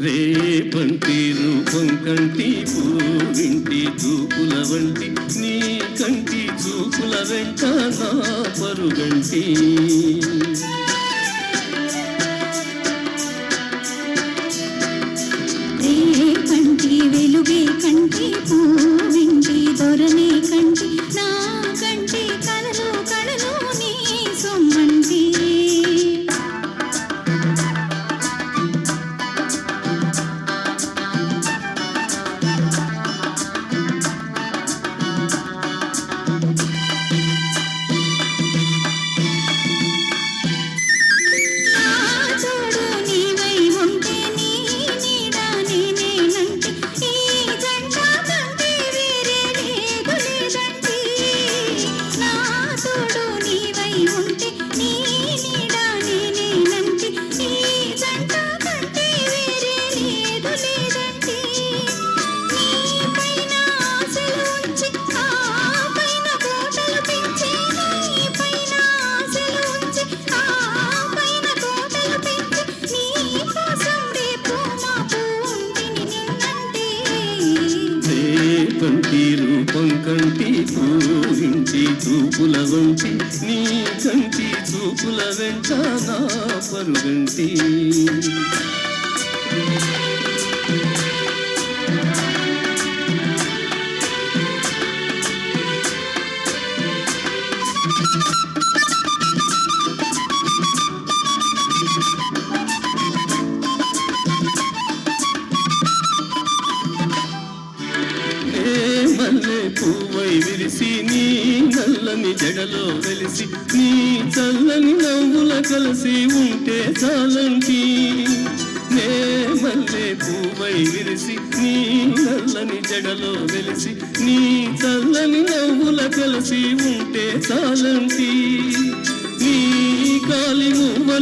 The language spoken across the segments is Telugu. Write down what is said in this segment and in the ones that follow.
రేపంటి రూపం కంటి పూవింటి చూపుల వంటి నీ కంటి చూపుల వెంట నా పరుగంటి. రేపంటి వెలుగే కంటి పూవింటి దొరనే కంటి రూపం కంటి పూజించి చూపుల వంచి నీ కంటి చూపుల వెంట నా పరుగంటి. మల్లె పువ్వై విరిసి నీ నల్లని జడలో వెలిసి నీ చల్లని నవ్వుల కలిసి ఉంటే చాలంటి నే మల్లె పువ్వై విరిసి నీ నల్లని జడలో వెలిసి నీ చల్లని నవ్వుల కలిసి ఉంటే చాలంటి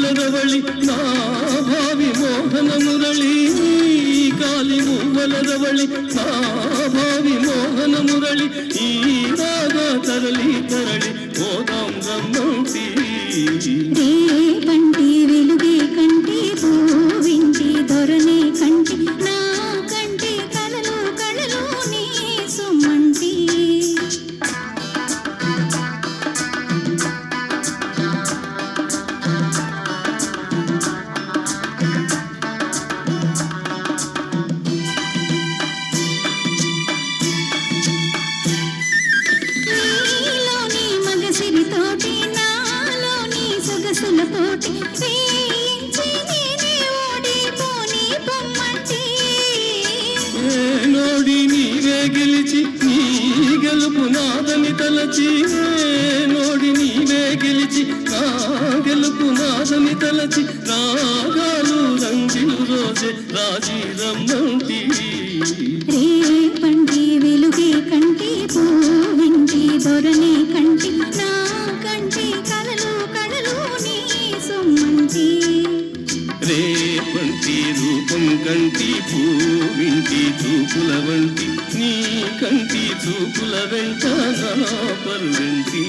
నీ కాలి మువ్వల రవళి నా భావి మోహన మురళి నీ కాలి మువ్వల రవళి నా భావి మోహన మురళి ఈ నోడి నీవే గెలిచి నీ గెలుపు నాదని తలచి. నోడి నీవే గెలిచి నా గెలుపు నాదని తలచి. రాగాలు రంజిలు రోజే రాజీ రమ్మంటి రేపంటి రూపం కంటి పూవింటి చూపుల వంటి నీ కంటి చూపుల వెంట నా పరువంటి